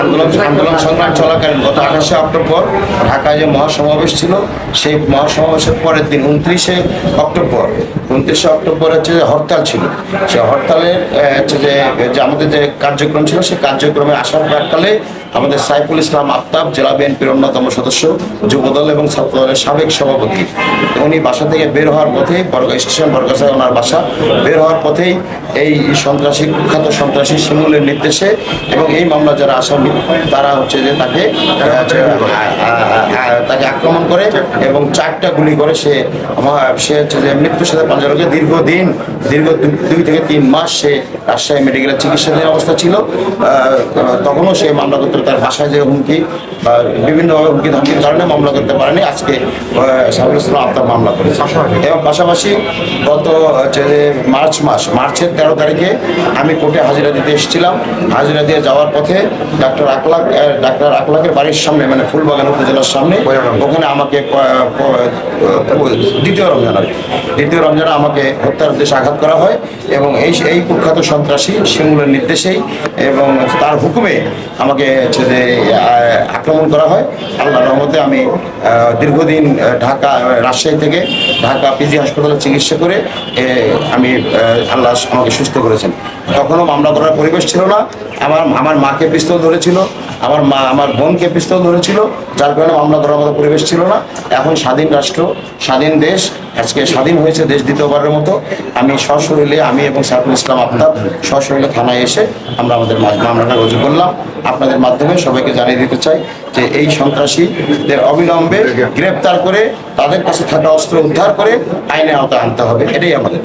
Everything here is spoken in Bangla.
আন্দোলন আন্দোলন সংগ্রাম চলাকালীন গত আঠাশে অক্টোবর ঢাকায় যে মহাসমাবেশ ছিল, সেই মহাসমাবেশের পরের দিন উনত্রিশে অক্টোবর উনত্রিশে অক্টোবর হচ্ছে যে হরতাল ছিল। সে হরতালের হচ্ছে যে আমাদের যে কার্যক্রম ছিল, সেই কার্যক্রমে আসার প্রাককালে আমাদের সাইফুল ইসলাম আফতাব, জেলা বিএনপির অন্যতম সদস্য, যুবদল এবং ছাত্রদলের সাবেক সভাপতি, উনি বাসা থেকে বের হওয়ার পথে বর্গা স্টেশন বর্গাসায় ওনার বাসা বের হওয়ার পথেই এই সন্ত্রাসী কুখ্যাত সন্ত্রাসী শিমুলের নির্দেশে এবং এই মামলা যারা আসামি, তারা হচ্ছে যে তাকে তাকে আক্রমণ করে এবং চারটা গুলি করে সে, আমার, সে হচ্ছে যে মৃত্যুর সাথে পাঞ্জারকে দীর্ঘদিন দীর্ঘ দুই থেকে তিন মাস সে রাজশাহী মেডিকেলের চিকিৎসাধীন অবস্থা ছিল। তখনও সে মামলা করতে তার বাসায় যে হুমকি বা বিভিন্নভাবে হুমকি ধামকির কারণে মামলা করতে পারেনি। আজকে সাহুল ইসলাম আপনার মামলা করেছে। এবং পাশাপাশি গত হচ্ছে যে মার্চ মাস মার্চের তেরো তারিখে আমি কোর্টে হাজিরা দিতে এসেছিলাম। হাজিরা দিয়ে যাওয়ার পথে ডাক্তার আকলাক ডাক্তার আকলাকের বাড়ির সামনে মানে ফুলবাগান উপজেলার সামনে ওখানে আমাকে দ্বিতীয় রমজান আর কি। দ্বিতীয় রমজানে আমাকে হত্যার উদ্দেশ্যে আঘাত করা হয় এবং এই এই কুখ্যাত সন্ত্রাসী শিমুলের নির্দেশেই এবং তার হুকুমে আমাকে হচ্ছে যে আক্রমণ করা হয়। আল্লাহ রহমতে আমি দীর্ঘদিন ঢাকা, রাজশাহী থেকে ঢাকা পিজি হাসপাতালে চিকিৎসা করে আমি আল্লাহ আমাকে সুস্থ করেছেন। তখনও মামলা করার পরিবেশ ছিল না। আমার আমার মাকে পিস্তল ধরেছিল, আমার মা, আমার বোনকে পিস্তল ধরেছিল, যার কারণে মামলা করার মতো পরিবেশ ছিল না। এখন স্বাধীন রাষ্ট্র, স্বাধীন দেশ আজকে স্বাধীন হয়েছে দেশ দ্বিতীয়বারের মতো। আমি সশরীরে আমি এবং সাইফুল ইসলাম আফতাব সশরীরে থানায় এসে আমরা আমাদের মামলাটা রুজু করলাম। আপনাদের মাধ্যমে সবাইকে জানিয়ে দিতে চাই যে এই সন্ত্রাসীদের অবিলম্বে গ্রেপ্তার করে তাদের কাছে থাকা অস্ত্র উদ্ধার করে আইনে আওতায় আনতে হবে। এটাই আমাদের।